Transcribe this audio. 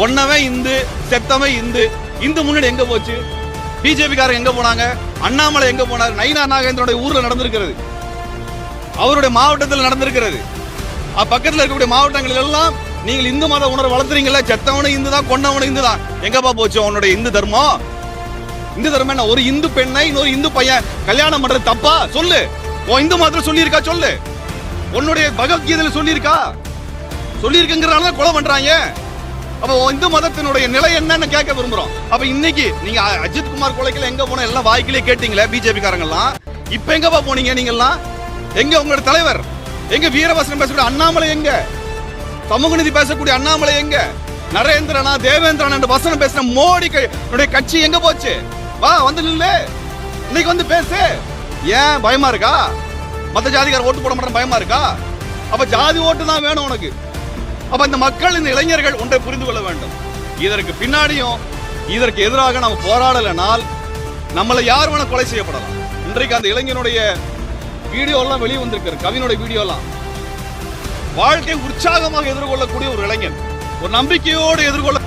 கொன்னவன் இந்து செத்தவன் இந்து. இந்து முன்னாடி எங்க போச்சு? பிஜேபி காரங்க எங்க போனாங்க? அண்ணாமலை எங்க போனார்? நயினா நாகேந்திரனுடைய ஊர்ல நடந்திருக்கிறது. அவருடைய மாவட்டத்தில் நடந்திருக்கிறது. பக்கத்தில் இருக்கக்கூடிய மாவட்டங்கள் எல்லாம் நீங்கள் இந்து மத உணர்வு வளர்த்துறீங்களா செத்தவனும் இந்து தான் கொண்டவனும் இந்து தான் எங்கப்பா போச்சு? உன்னுடைய இந்து தர்மம்? இந்து தர்மம் என்ன? ஒரு இந்து பெண்ணை இன்னொரு இந்து பையன் கல்யாணம் பண்றது தப்பா? சொல்லு. உன் இந்து மதத்தில் சொல்லியிருக்கா? சொல்லு. உன்னுடைய பகவத்கீதையில் சொல்லியிருக்கா? சொல்லியிருக்குங்கிறனால கொலை பண்றாங்க. அப்போ இந்து மதத்தினுடைய நிலை என்னன்னு கேட்க விரும்புறோம். அப்ப இன்னைக்கு நீங்க அஜித் குமார் கொலைக்கல எங்க போன எல்லாம் வாய்க்கிலே கேட்டீங்களே பிஜேபி காரங்கெல்லாம் இப்ப எங்கப்பா போனீங்க நீங்க எல்லாம் எங்க உங்களோட தலைவர்? எங்க வீரவாசனம் பேசக்கூடிய அண்ணாமலை எங்க? சமூக நீதி பேசக்கூடிய அண்ணாமலை எங்க? நரேந்திரனா தேவேந்திரன் என்று வசனம் பேசின மோடி க- கட்சி எங்க போச்சு? வா வந்து நில்லு. இன்னைக்கு வந்து பேசு. ஏன் பயமா இருக்கா? மத்த ஜாதிகார ஓட்டு போட மாட்டேன் பயமா இருக்கா? அப்ப ஜாதி ஓட்டு தான் வேணும் உனக்கு. அப்ப இந்த மக்கள் இந்த இளைஞர்கள் ஒன்றை புரிந்து கொள்ள வேண்டும். இதற்கு பின்னாடியும் இதற்கு எதிராக நாம் போராடலைனால் நம்மளை யார் வேணா கொலை செய்யப்படலாம். இன்றைக்கு அந்த இளைஞனுடைய வீடியோ எல்லாம் வெளியே வந்திருக்காரு கவினுடைய வீடியோ எல்லாம் வாழ்க்கை உற்சாகமாக எதிர்கொள்ளக்கூடிய ஒரு இளைஞன். ஒரு நம்பிக்கையோடு எதிர்கொள்ள